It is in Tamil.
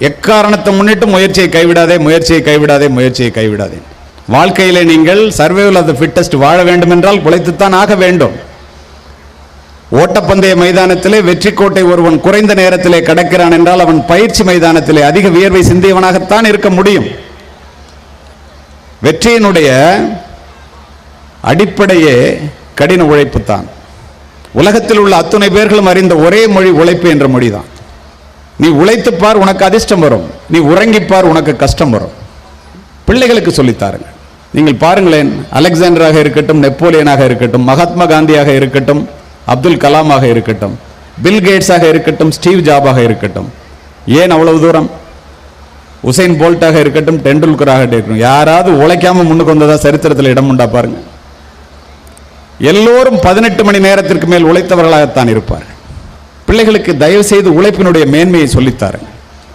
எக்காரணத்தை முன்னிட்டு முயற்சியை கைவிடாதே முயற்சியை கைவிடாதே முயற்சியை கைவிடாதே. வாழ்க்கையிலே நீங்கள் சர்வைவல் ஆஃப் த ஃபிட்டஸ்ட் வாழ வேண்டும் என்றால் உழைத்துத்தான் ஆக வேண்டும். ஓட்டப்பந்தய மைதானத்திலே வெற்றி கோட்டை ஒருவன் குறைந்த நேரத்திலே கடக்கிறான் என்றால் அவன் பயிற்சி மைதானத்திலே அதிக வியர்வை சிந்தியவனாகத்தான் இருக்க முடியும். வெற்றியினுடைய அடிப்படையே கடின உழைப்பு தான் உலகத்தில் உள்ள அத்துணை பேர்களும் அறிந்த ஒரே மொழி உழைப்பு என்ற மொழிதான். நீ உழைத்துப் பார் உனக்கு அதிர்ஷ்டம் வரும். நீ உறங்கிப்பார் உனக்கு கஷ்டம் வரும். பிள்ளைகளுக்கு சொல்லித்தாருங்க. நீங்கள் பாருங்களேன் அலெக்சாண்டராக இருக்கட்டும் நெப்போலியனாக இருக்கட்டும் மகாத்மா காந்தியாக இருக்கட்டும் அப்துல் கலாமாக இருக்கட்டும் பில் கேட்ஸாக இருக்கட்டும் ஸ்டீவ் ஜாபாக இருக்கட்டும். ஏன் அவ்வளவு தூரம்? உசைன் போல்ட்டாக இருக்கட்டும் டெண்டுல்கராக இருக்கட்டும். யாராவது உழைக்காம முன்னுக்கு வந்ததா சரித்திரத்தில் இடம் உண்டா பாருங்க. எல்லோரும் பதினெட்டு மணி நேரத்திற்கு மேல் உழைத்தவர்களாகத்தான் இருப்பார்கள். பிள்ளைகளுக்கு தயவு செய்து உழைப்பினுடைய மேன்மையை சொல்லித்தாரு